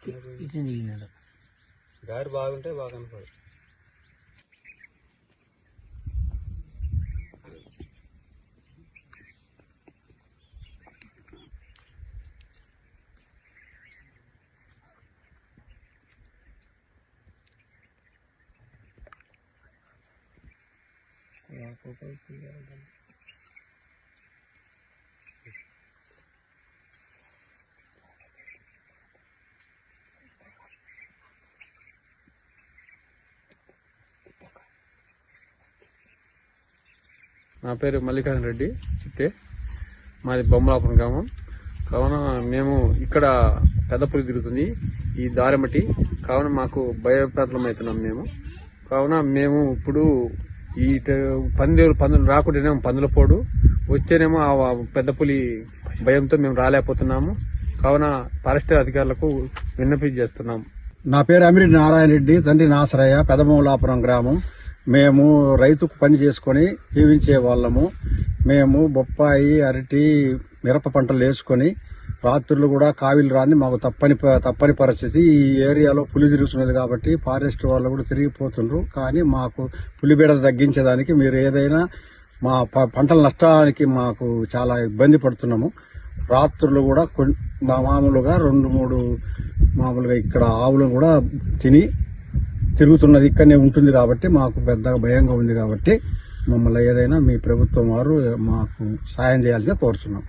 ఇటు దిగినాడు దారి బాగుంటే బాగా కనపడు నా పేరు మల్లికార్జున రెడ్డి చిట్టే. మాది బొమ్మలాపురం గ్రామం. కావున మేము ఇక్కడ పెద్దపులి తిరుగుతుంది ఈ దారిమటి. కావున మాకు భయప్రాంతం అవుతున్నాం మేము. కావున మేము ఇప్పుడు ఈ ట- పందులు పందులు రాకుండానేమో పందుల పోడు. వచ్చేనేమో ఆ పెద్ద పులి భయంతో మేము రాలేకపోతున్నాము. కావున ఫారెస్ట్ అధికారులకు విన్నపి చేస్తున్నాం. నా పేరు అమిరెడ్డి నారాయణ రెడ్డి తండ్రి నాసరయ్య పెదమూలాపురం గ్రామం. మేము రైతుకు పని చేసుకొని జీవించే వాళ్ళము. మేము బొప్పాయి అరటి మిరప పంటలు వేసుకొని రాత్రులు కూడా కావిలు రాని మాకు తప్పని ప- తప్పని పరిస్థితి. ఈ ఏరియాలో పులి తిరుగుతున్నది కాబట్టి ఫారెస్ట్ వాళ్ళు కూడా తిరిగిపోతుండ్రు. కానీ మాకు పులిబీడ తగ్గించేదానికి మీరు ఏదైనా మా ప- పంటల నష్టానికి మాకు చాలా ఇబ్బంది పడుతున్నాము. రాత్రులు కూడా మా మామూలుగా రెండు మూడు మామూలుగా ఇక్కడ ఆవులను కూడా తిని తిరుగుతున్నది ఇక్కడనే ఉంటుంది కాబట్టి మాకు పెద్దగా భయంగా ఉంది కాబట్టి మమ్మల్ని ఏదైనా మీ ప్రభుత్వం వారు మాకు సాయం చేయాల్సి కోరుతున్నాం.